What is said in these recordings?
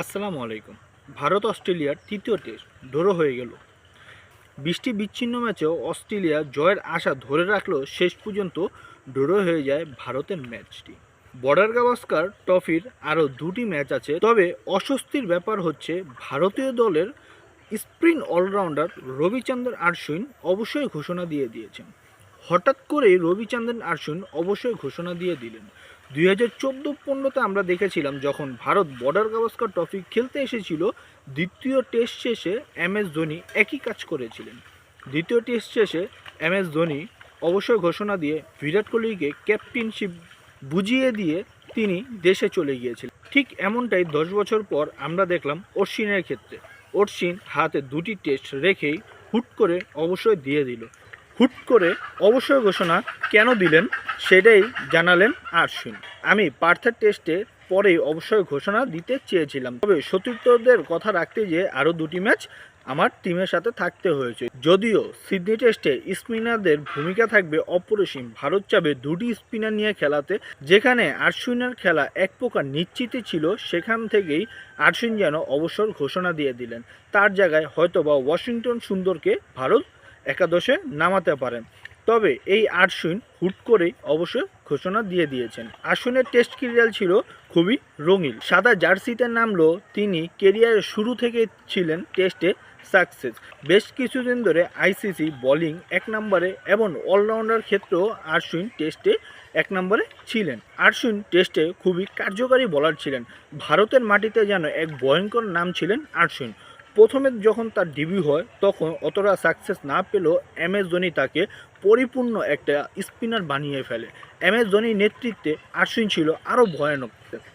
আসসালামু আলাইকুম। ভারত অস্ট্রেলিয়ার তৃতীয় টেস্ট ড্র হয়ে গেল। বৃষ্টি বিচ্ছিন্ন ম্যাচেও অস্ট্রেলিয়া জয়ের আশা ধরে রাখলেও শেষ পর্যন্ত ড্র হয়ে যায় ভারতের ম্যাচটি। বর্ডার গাভাস্কার ট্রফির আরও দুটি ম্যাচ আছে, তবে অস্বস্তির ব্যাপার হচ্ছে ভারতীয় দলের স্প্রিন অলরাউন্ডার রবিচন্দ্রন আশ্বিন অবশ্যই ঘোষণা দিয়ে দিয়েছেন। হঠাৎ করেই রবিচন্দ্রন আশ্বিন অবশ্যই ঘোষণা দিয়ে দিলেন। দুই হাজার চোদ্দ পনেরোতে আমরা দেখেছিলাম যখন ভারত বর্ডার গাভাস্কার ট্রফি খেলতে এসেছিল, দ্বিতীয় টেস্ট শেষে এম এস ধোনি একই কাজ করেছিলেন। দ্বিতীয় টেস্ট শেষে এম এস ধোনি অবশ্যই ঘোষণা দিয়ে বিরাট কোহলিকে ক্যাপ্টেনশিপ বুঝিয়ে দিয়ে তিনি দেশে চলে গিয়েছিলেন। ঠিক এমনটাই দশ বছর পর আমরা দেখলাম অশ্বিনের ক্ষেত্রে। অশ্বিন হাতে দুটি টেস্ট রেখেই হুট করে অবশ্যই দিয়ে দিল। হুট করে অবসর ঘোষণা কেন দিলেন সেটাই জানালেন আশ্বিন আমি পার্থের টেস্টে পরেই অবসর ঘোষণা দিতে চেয়েছিলাম। তবে সতীর্থদের কথা রাখতে যে আরও দুটি ম্যাচ আমার টিমের সাথে থাকতে হয়েছে। যদিও সিডনি টেস্টে স্পিনারদের ভূমিকা থাকবে অপরিসীম। ভারত চাবে দুটি স্পিনার নিয়ে খেলাতে, যেখানে আশ্বিনের খেলা এক প্রকার নিশ্চিতই ছিল, সেখান থেকেই আশ্বিন যেন অবসর ঘোষণা দিয়ে দিলেন। তার জায়গায় হয়তোবা ওয়াশিংটন সুন্দরকে ভারত একাদশে নামাতে পারেন। তবে এই আশ্বিন হুট করেই অবশ্যই ঘোষণা দিয়ে দিয়েছেন। আশ্বিনের টেস্ট ক্যারিয়ার ছিল খুবই রঙিন। সাদা জার্সিতে নামলো তিনি কেরিয়ারের শুরু থেকে ছিলেন টেস্টে সাকসেস। বেশ কিছুদিন ধরে আইসিসি, বোলিং এক নম্বরে এবং অলরাউন্ডার ক্ষেত্রেও আশ্বিন টেস্টে এক নম্বরে ছিলেন। আশ্বিন টেস্টে খুবই কার্যকারী বলার ছিলেন। ভারতের মাটিতে যেন এক ভয়ঙ্কর নাম ছিলেন আশ্বিন প্রথমে যখন তার ডিবিউ হয়, তখন অতটা সাকসেস না পেলেও এম এস ধোনি তাকে পরিপূর্ণ একটা স্পিনার বানিয়ে ফেলে। এম এস ধোনির নেতৃত্বে আশ্বিন ছিল আরও ভয়ানক।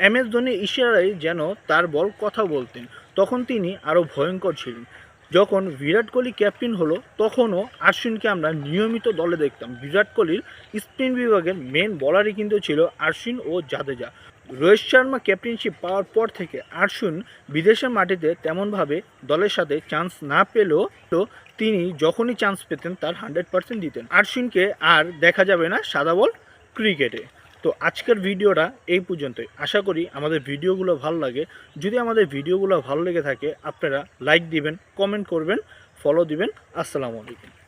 এম এস ধোনি ইশারায় যেন তার বল কথা বলতেন, তখন তিনি আরও ভয়ঙ্কর ছিলেন। যখন বিরাট কোহলি ক্যাপ্টেন হলো, তখনও আশ্বিনকে আমরা নিয়মিত দলে দেখতাম। বিরাট কোহলির স্পিন বিভাগের মেন বলারই কিন্তু ছিল আশ্বিন ও জাদেজা। রোহিত শর্মা ক্যাপ্টেনশিপ পাওয়ার পর থেকে আশ্বিন বিদেশের মাটিতে তেমনভাবে দলের সাথে চান্স না পেলেও তো তিনি যখনই চান্স পেতেন, তার হান্ড্রেড পার্সেন্ট দিতেন। আশ্বিনকে আর দেখা যাবে না সাদা বল ক্রিকেটে তো আজকের ভিডিওটা এই পর্যন্তই। আশা করি আমাদের ভিডিওগুলো ভালো লাগে। যদি আমাদের ভিডিওগুলো ভালো লেগে থাকে, আপনারা লাইক দিবেন কমেন্ট করবেন ফলো দিবেন। আসসালামু আলাইকুম।